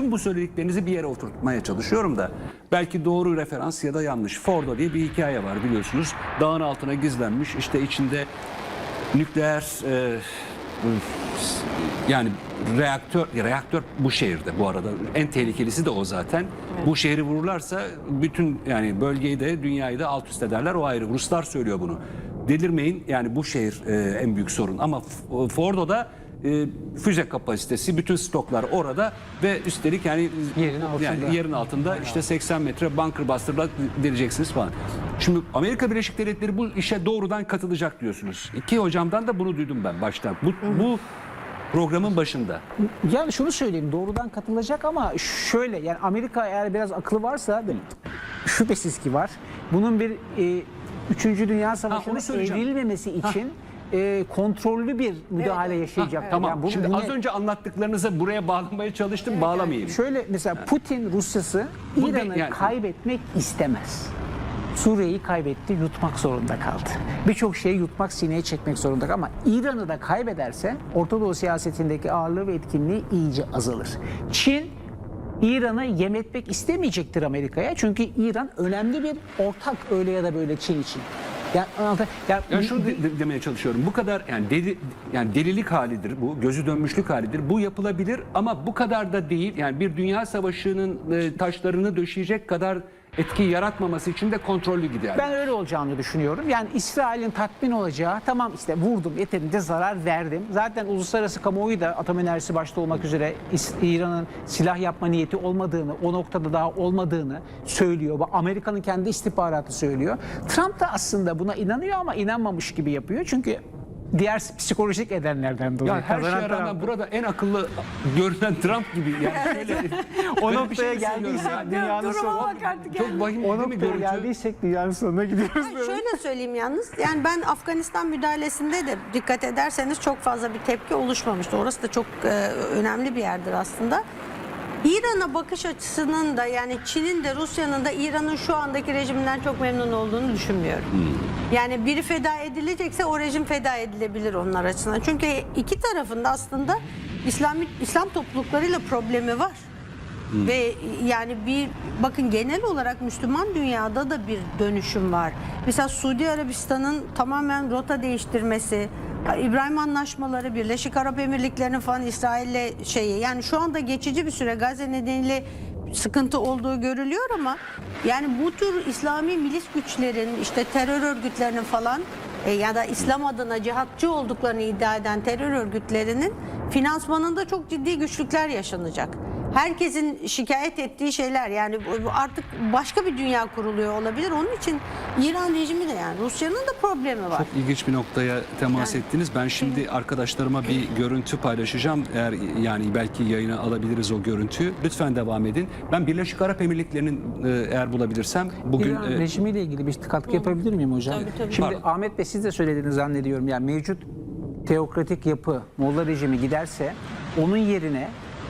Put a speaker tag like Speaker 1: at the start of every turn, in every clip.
Speaker 1: bütün bu söylediklerinizi bir yere oturtmaya çalışıyorum da belki doğru referans ya da yanlış. Fordo diye bir hikaye var biliyorsunuz. Dağın altına gizlenmiş işte içinde nükleer e, yani reaktör reaktör bu şehirde bu arada en tehlikelisi de o zaten. Bu şehri vururlarsa bütün yani bölgeyi de dünyayı da alt üst ederler o ayrı. Ruslar söylüyor bunu. Delirmeyin yani bu şehir e, en büyük sorun ama Fordo'da e, füze kapasitesi bütün stoklar orada ve üstelik yani
Speaker 2: Yerin altında.
Speaker 1: yani yerin altında işte 80 metre bunker bastırıla deleceksiniz falan. Şimdi Amerika Birleşik Devletleri bu işe doğrudan katılacak diyorsunuz. İki hocamdan da bunu duydum ben baştan. Bu, bu programın başında.
Speaker 2: Yani şunu söyleyeyim doğrudan katılacak ama şöyle yani Amerika eğer biraz aklı varsa değil mi? şüphesiz ki var. Bunun bir e, 3. Dünya
Speaker 1: söyleyeceğim.
Speaker 2: evrilmemesi için e, kontrollü bir müdahale yaşayacak.
Speaker 1: Tamam.
Speaker 2: Yani bu-
Speaker 1: Şimdi
Speaker 2: bu
Speaker 1: az
Speaker 2: ne-
Speaker 1: önce anlattıklarınızı buraya bağlamaya çalıştım. Bağlamayayım.
Speaker 2: Şöyle mesela Putin Rusyası
Speaker 1: Bu
Speaker 2: İran'ı
Speaker 1: yani-
Speaker 2: kaybetmek istemez. Suriye'yi kaybetti, yutmak zorunda kaldı. Birçok şeyi yutmak, sineye çekmek zorunda kaldı. Ama İran'ı da kaybederse Orta Doğu siyasetindeki ağırlığı ve etkinliği iyice azalır. Çin İran'ı yem etmek istemeyecektir Amerika'ya. Çünkü İran önemli bir ortak öyle ya da böyle Çin için. Yani, anlata- yani
Speaker 1: Ya şunu de- de- demeye çalışıyorum. Bu kadar yani deli yani delilik halidir bu, gözü dönmüşlük halidir. Bu yapılabilir ama bu kadar da değil. Yani bir dünya savaşının e, taşlarını döşeyecek kadar etki yaratmaması için de kontrollü gider.
Speaker 2: Ben öyle olacağını düşünüyorum. Yani İsrail'in tatmin olacağı tamam işte vurdum yeterince zarar verdim. Zaten uluslararası kamuoyu da atom enerjisi başta olmak üzere İran'ın silah yapma niyeti olmadığını, o noktada daha olmadığını söylüyor. Amerika'nın kendi istihbaratı söylüyor. Trump da aslında buna inanıyor ama inanmamış gibi yapıyor. Çünkü diğer psikolojik edenlerden dolayı.
Speaker 1: ya her
Speaker 2: Kazanan
Speaker 1: şeye rağmen burada en akıllı görünen Trump gibi. Yani şöyle,
Speaker 2: o
Speaker 1: Böyle bir
Speaker 2: noktaya
Speaker 1: şey
Speaker 2: geldiysek
Speaker 1: yani?
Speaker 2: dünyanın sonu.
Speaker 1: Çok
Speaker 3: yani.
Speaker 1: vahim
Speaker 2: O noktaya
Speaker 1: görüntü?
Speaker 2: geldiysek dünyanın sonuna gidiyoruz.
Speaker 3: Ben şöyle söyleyeyim yalnız. Yani ben Afganistan müdahalesinde de dikkat ederseniz çok fazla bir tepki oluşmamıştı. Orası da çok e, önemli bir yerdir aslında. İran'a bakış açısının da yani Çin'in de Rusya'nın da İran'ın şu andaki rejiminden çok memnun olduğunu düşünmüyorum. Yani biri feda edilecekse o rejim feda edilebilir onlar açısından. Çünkü iki tarafında aslında İslami, İslam topluluklarıyla problemi var. Ve yani bir bakın genel olarak Müslüman dünyada da bir dönüşüm var. Mesela Suudi Arabistan'ın tamamen rota değiştirmesi, İbrahim anlaşmaları, Birleşik Arap Emirlikleri'nin falan İsrail'le şeyi yani şu anda geçici bir süre Gazze nedeniyle sıkıntı olduğu görülüyor ama yani bu tür İslami milis güçlerin işte terör örgütlerinin falan e, ya da İslam adına cihatçı olduklarını iddia eden terör örgütlerinin finansmanında çok ciddi güçlükler yaşanacak. Herkesin şikayet ettiği şeyler yani artık başka bir dünya kuruluyor olabilir. Onun için İran rejimi de yani Rusya'nın da problemi var.
Speaker 1: Çok ilginç bir noktaya temas ettiniz. Ben şimdi arkadaşlarıma bir görüntü paylaşacağım. Eğer yani belki yayına alabiliriz o görüntüyü. Lütfen devam edin. Ben Birleşik Arap Emirlikleri'nin e, eğer bulabilirsem bugün
Speaker 2: İran
Speaker 1: e,
Speaker 2: rejimiyle ilgili bir katkı yapabilir miyim hocam?
Speaker 3: Tabii, tabii.
Speaker 2: Şimdi
Speaker 1: Pardon.
Speaker 2: Ahmet Bey siz de söylediğini zannediyorum. Yani mevcut teokratik yapı, Molla rejimi giderse onun yerine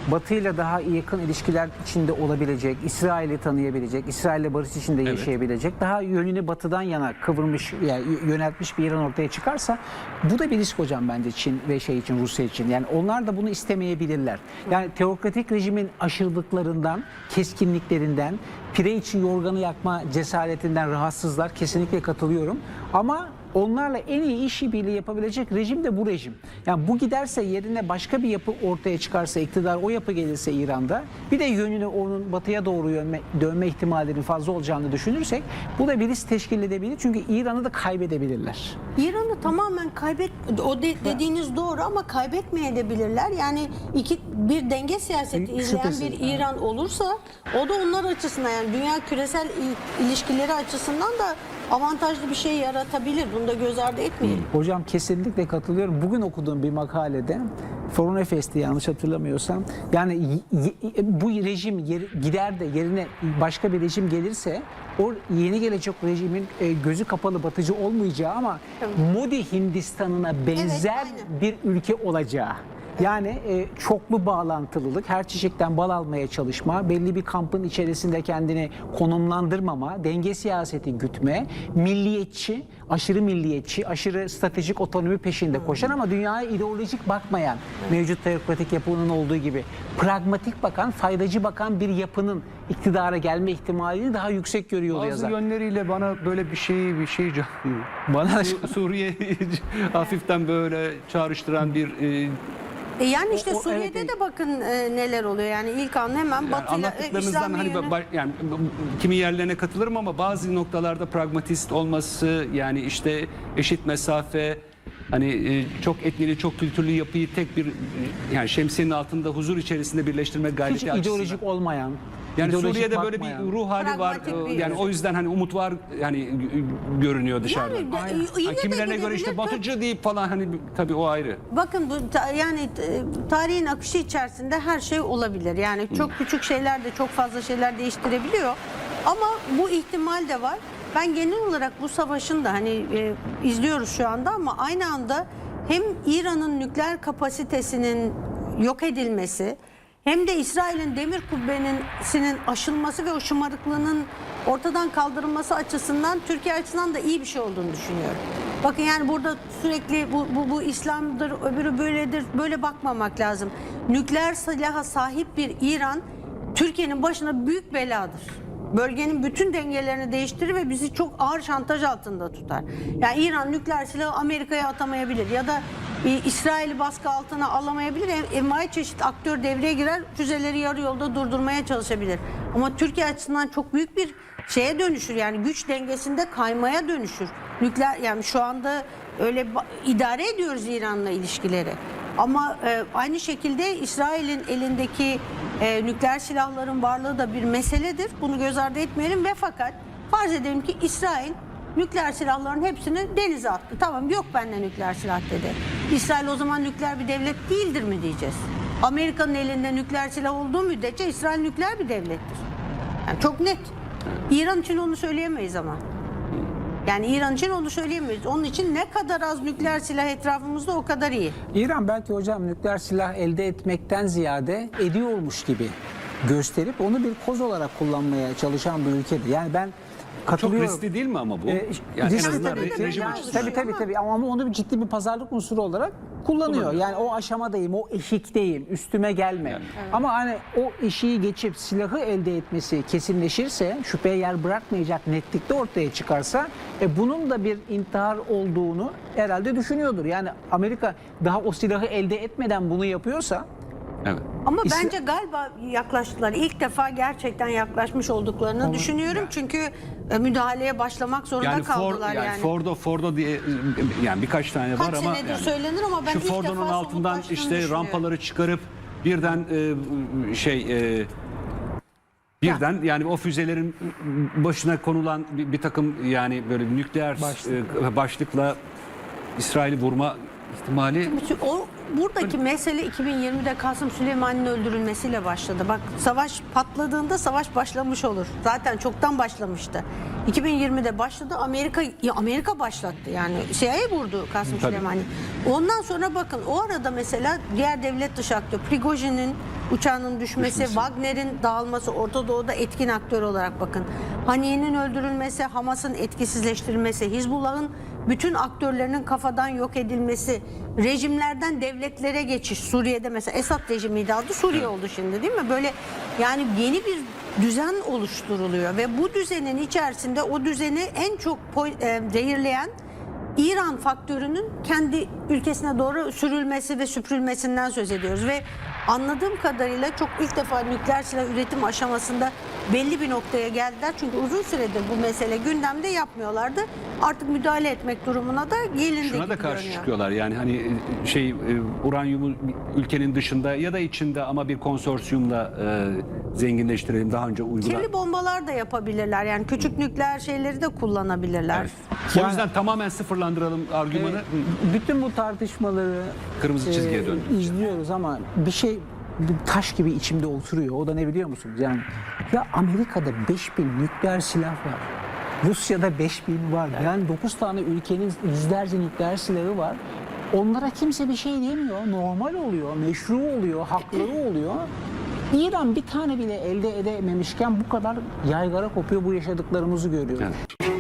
Speaker 2: Batı ile daha yakın ilişkiler içinde olabilecek, İsrail'i tanıyabilecek, İsrail'le barış içinde yaşayabilecek, daha yönünü batıdan yana kıvırmış, yani yöneltmiş bir İran ortaya çıkarsa bu da bir risk hocam bence Çin ve şey için Rusya için. Yani onlar da bunu istemeyebilirler. Yani teokratik rejimin aşırılıklarından, keskinliklerinden, pire için yorganı yakma cesaretinden rahatsızlar. Kesinlikle katılıyorum. Ama onlarla en iyi işbirliği yapabilecek rejim de bu rejim. Yani bu giderse yerine başka bir yapı ortaya çıkarsa, iktidar o yapı gelirse İran'da, bir de yönünü onun batıya doğru yönme, dönme ihtimalinin fazla olacağını düşünürsek, bu da bir risk teşkil edebilir. Çünkü İran'ı da kaybedebilirler.
Speaker 3: İran'ı tamamen kaybet o de- dediğiniz doğru ama kaybetmeyebilirler. Yani iki bir denge siyaseti izleyen
Speaker 2: Şüphesiz,
Speaker 3: bir. İran olursa o da onlar açısından yani dünya küresel il- ilişkileri açısından da avantajlı bir şey yaratabilir. Bunu da göz ardı etmeyelim.
Speaker 2: Hocam kesinlikle katılıyorum. Bugün okuduğum bir makalede Foreign Affairs'ti yanlış hatırlamıyorsam. Yani bu rejim gider de yerine başka bir rejim gelirse o yeni gelecek rejimin e, gözü kapalı batıcı olmayacağı ama Modi Hindistan'ına benzer
Speaker 3: aynen.
Speaker 2: bir ülke olacağı. Yani e, çoklu bağlantılılık, her çiçekten bal almaya çalışma, belli bir kampın içerisinde kendini konumlandırmama, denge siyaseti gütme, milliyetçi, aşırı milliyetçi, aşırı stratejik otonomi peşinde koşan ama dünyaya ideolojik bakmayan mevcut teokratik yapının olduğu gibi pragmatik bakan, faydacı bakan bir yapının iktidara gelme ihtimalini daha yüksek görüyordu
Speaker 1: Bazı
Speaker 2: yazar.
Speaker 1: yönleriyle bana böyle bir şey bir şey.
Speaker 2: Bana da
Speaker 1: Su- Suriye'yi hafiften böyle çağrıştıran bir e,
Speaker 3: E yani işte
Speaker 2: O- o-
Speaker 3: Suriye'de
Speaker 2: evet,
Speaker 3: de bakın e, neler oluyor. Yani ilk an hemen
Speaker 1: yani
Speaker 3: Batı'yla e,
Speaker 1: anlattıklarınızdan hani ba- yani kimi yerlerine katılırım ama bazı noktalarda pragmatist olması yani işte eşit mesafe hani e, çok etnili çok kültürlü yapıyı tek bir e, yani şemsiyenin altında huzur içerisinde birleştirme
Speaker 2: hiç
Speaker 1: gayreti açısından.
Speaker 2: ideolojik olmayan,
Speaker 1: Yani
Speaker 2: ideolojik
Speaker 1: Suriye'de böyle
Speaker 2: bakmayan.
Speaker 1: bir ruh hali var.
Speaker 3: Pragmatik bir-
Speaker 1: Yani o yüzden hani umut var yani görünüyor dışarıdan.
Speaker 3: Yani de-
Speaker 2: Aynen.
Speaker 3: yine
Speaker 1: Ha,
Speaker 3: de
Speaker 1: kimilerine göre işte
Speaker 3: gidebilir.
Speaker 1: batıcı deyip falan hani tabii o ayrı.
Speaker 3: Bakın bu ta- yani e, tarihin akışı içerisinde her şey olabilir. Yani çok küçük şeyler de çok fazla şeyler değiştirebiliyor. Ama bu ihtimal de var. Ben genel olarak bu savaşın da hani e, izliyoruz şu anda ama aynı anda hem İran'ın nükleer kapasitesinin yok edilmesi hem de İsrail'in demir kubbenin aşılması ve o şımarıklığının ortadan kaldırılması açısından Türkiye açısından da iyi bir şey olduğunu düşünüyorum. Bakın yani burada sürekli bu, bu, bu İslam'dır, öbürü böyledir, böyle bakmamak lazım. Nükleer silaha sahip bir İran Türkiye'nin başına büyük beladır. Bölgenin bütün dengelerini değiştirir ve bizi çok ağır şantaj altında tutar. Yani İran nükleer silahı Amerika'ya atamayabilir ya da e, İsrail'i baskı altına alamayabilir. Envai çeşit aktör devreye girer, füzeleri yarı yolda durdurmaya çalışabilir. Ama Türkiye açısından çok büyük bir şeye dönüşür. Yani güç dengesinde kaymaya dönüşür. Nükleer yani şu anda öyle idare ediyoruz İran'la ilişkileri. Ama e, aynı şekilde İsrail'in elindeki e, nükleer silahların varlığı da bir meseledir. Bunu göz ardı etmeyelim ve fakat farz edelim ki İsrail nükleer silahların hepsini denize attı. Tamam yok bende nükleer silah dedi. İsrail o zaman nükleer bir devlet değildir mi diyeceğiz? Amerika'nın elinde nükleer silah olduğu müddetçe İsrail nükleer bir devlettir. Yani çok net. İran için onu söyleyemeyiz ama. Yani İran için onu söyleyemeyiz. Onun için ne kadar az nükleer silah etrafımızda o kadar iyi.
Speaker 2: İran belki hocam nükleer silah elde etmekten ziyade ediyormuş gibi gösterip onu bir koz olarak kullanmaya çalışan bir ülkedir. Yani ben
Speaker 1: Çok
Speaker 2: katılıyorum.
Speaker 1: riskli değil mi ama bu?
Speaker 2: Ee,
Speaker 1: yani en
Speaker 2: riskli
Speaker 1: azından
Speaker 2: tabii
Speaker 1: re-
Speaker 2: ki.
Speaker 1: rejim
Speaker 2: Yani
Speaker 1: açısından.
Speaker 2: Tabii tabii tabii ama onu bir ciddi bir pazarlık unsuru olarak kullanıyor.
Speaker 1: Kullanıyor.
Speaker 2: Yani o aşamadayım, o eşikteyim, üstüme gelme. Ama hani o eşiği geçip silahı elde etmesi kesinleşirse, şüpheye yer bırakmayacak netlikte ortaya çıkarsa e, bunun da bir intihar olduğunu herhalde düşünüyordur. Yani Amerika daha o silahı elde etmeden bunu yapıyorsa
Speaker 1: Evet.
Speaker 3: Ama
Speaker 2: İsra-
Speaker 3: bence galiba yaklaştılar. İlk defa gerçekten yaklaşmış olduklarını düşünüyorum. Çünkü e, müdahaleye başlamak zorunda
Speaker 1: Yani Ford,
Speaker 3: kaldılar
Speaker 1: yani,
Speaker 3: yani.
Speaker 1: Fordo Fordo diye yani birkaç tane var
Speaker 3: Kaç
Speaker 1: ama
Speaker 3: senedir
Speaker 1: yani
Speaker 3: söylenir ama ben
Speaker 1: şu
Speaker 3: ilk
Speaker 1: Fordo'nun
Speaker 3: defa
Speaker 1: altından işte rampaları çıkarıp birden e, şey e, birden yani o füzelerin başına konulan bir, bir takım yani böyle nükleer
Speaker 2: Başlıkla.
Speaker 1: e, başlıkla İsrail'i vurma ihtimali
Speaker 3: Bütün- O buradaki mesele 2020'de Kasım Süleyman'ın öldürülmesiyle başladı. Bak savaş patladığında savaş başlamış olur. Zaten çoktan başlamıştı. 2020'de başladı. Amerika ya Amerika başlattı. Yani CIA vurdu Kasım
Speaker 1: Tabii.
Speaker 3: Süleyman'ı. Ondan sonra bakın o arada mesela diğer devlet dışı aktör Prigojin'in uçağının düşmesi,
Speaker 1: Düşmesi.
Speaker 3: Wagner'in dağılması, Orta Doğu'da etkin aktör olarak bakın. Haniye'nin öldürülmesi, Hamas'ın etkisizleştirilmesi, Hizbullah'ın bütün aktörlerinin kafadan yok edilmesi, rejimlerden devletlere geçiş. Suriye'de mesela Esad rejimiydi adı Suriye oldu şimdi değil mi? Böyle yani yeni bir düzen oluşturuluyor ve bu düzenin içerisinde o düzeni en çok e, zehirleyen İran faktörünün kendi ülkesine doğru sürülmesi ve süpürülmesinden söz ediyoruz ve anladığım kadarıyla çok ilk defa nükleer silah üretim aşamasında belli bir noktaya geldiler. Çünkü uzun süredir bu mesele gündemde yapmıyorlardı. Artık müdahale etmek durumuna da gelindi
Speaker 1: Şuna da karşı
Speaker 3: görünüyor.
Speaker 1: çıkıyorlar yani hani e, şey e, uranyumu ülkenin dışında ya da içinde ama bir konsorsiyumla e, zenginleştirelim daha önce uygula.
Speaker 3: Kirli bombalar da yapabilirler. Yani küçük nükleer şeyleri de kullanabilirler.
Speaker 1: Evet. O yüzden tamamen sıfırlandıralım argümanı.
Speaker 2: e, bütün bu tartışmaları
Speaker 1: Kırmızı çizgiye
Speaker 2: e,
Speaker 1: döndü.
Speaker 2: izliyoruz ama bir şey taş gibi içimde oturuyor. O da ne biliyor musunuz? Yani ya Amerika'da 5000 nükleer silah var. Rusya'da 5000 var. Yani 9 tane ülkenin yüzlerce nükleer silahı var. Onlara kimse bir şey demiyor. Normal oluyor, meşru oluyor, hakları oluyor. İran bir tane bile elde edememişken bu kadar yaygara kopuyor bu yaşadıklarımızı görüyoruz.
Speaker 1: Evet.